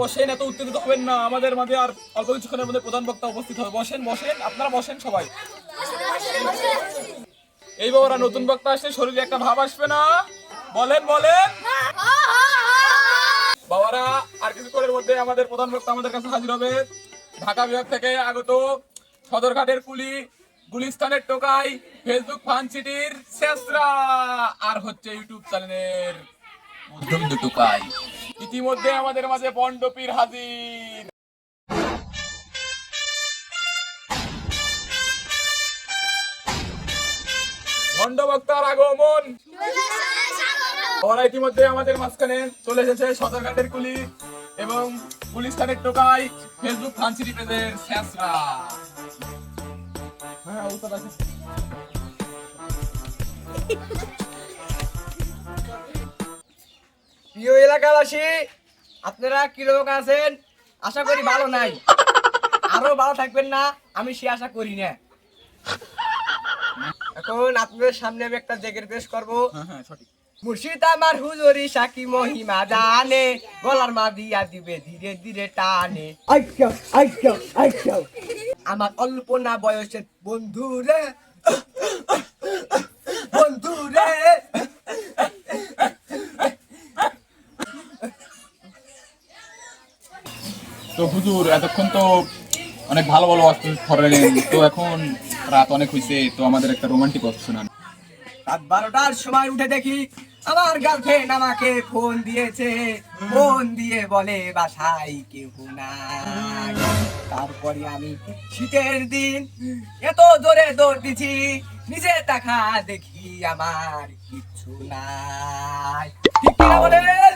বসেন, এত উত্তেজিত হবেন না। আমাদের মাঝে আর অল্প কিছুক্ষণের মধ্যে প্রধান বক্তা উপস্থিত হবে। বসেন বসেন, আপনারা বসেন সবাই। এই বাবারা, নতুন বক্তা আসলে শরীরে একটা ভাব আসবে না। বলেন বলেন। বাবারা, আর কিছুক্ষণের মধ্যে আমাদের প্রধান বক্তা আমাদের কাছে হাজির হবে। ঢাকা বিভাগ থেকে আগত সদরঘাটের কুলি, গুলিস্তানের টোকাই, ফেসবুক ফান সিটির শেষরা, আর হচ্ছে ইউটিউব চ্যানেলের মধ্যবিন্দু টোকাই। ইতিমধ্যে আমাদের মাঝে পণ্ডপীর হাজির। ভণ্ডবক্তার আগমন। ওরা ইতিমধ্যে আমাদের মাঝখানে চলে এসেছে সদরঘাটের কুলি এবং পুলিশ থানের টোকাই ফেসবুক ফান্সিটি পেজের শেষরা। হ্যাঁ উত্তর আছে। প্রিয় এলাকাবাসী আপনারা কীরকম আছেন? আশা করি ভালো নাই। আরও ভালো থাকবেন না আমি সে আশা করি না। এখন আপনাদের সামনে আমি একটা জেগের পেশ করব। হ্যাঁ হ্যাঁ সঠিক। মুর্শিদ আমার হুজুরি সাকি মহিমা জানে গলার মা দিয়া দিবে ধীরে ধীরে টানে। আমার অল্প না বয়সের বন্ধু তো হুজুর, এতক্ষণ তো অনেক ভালো ভালো অস্ত্র ধরলেন তো এখন রাত অনেক হয়েছে তো আমাদের একটা রোমান্টিক অস্ত্র শোনান। রাত বারোটার সময় উঠে দেখি আমার গার্লফ্রেন্ড আমাকে ফোন দিয়েছে। ফোন দিয়ে বলে, বাসায় কেউ নাই। তারপরে আমি শীতের দিন এত জোরে দৌড় দিছি নিজে দেখা দেখি আমার কিচ্ছু নাই। বলেন?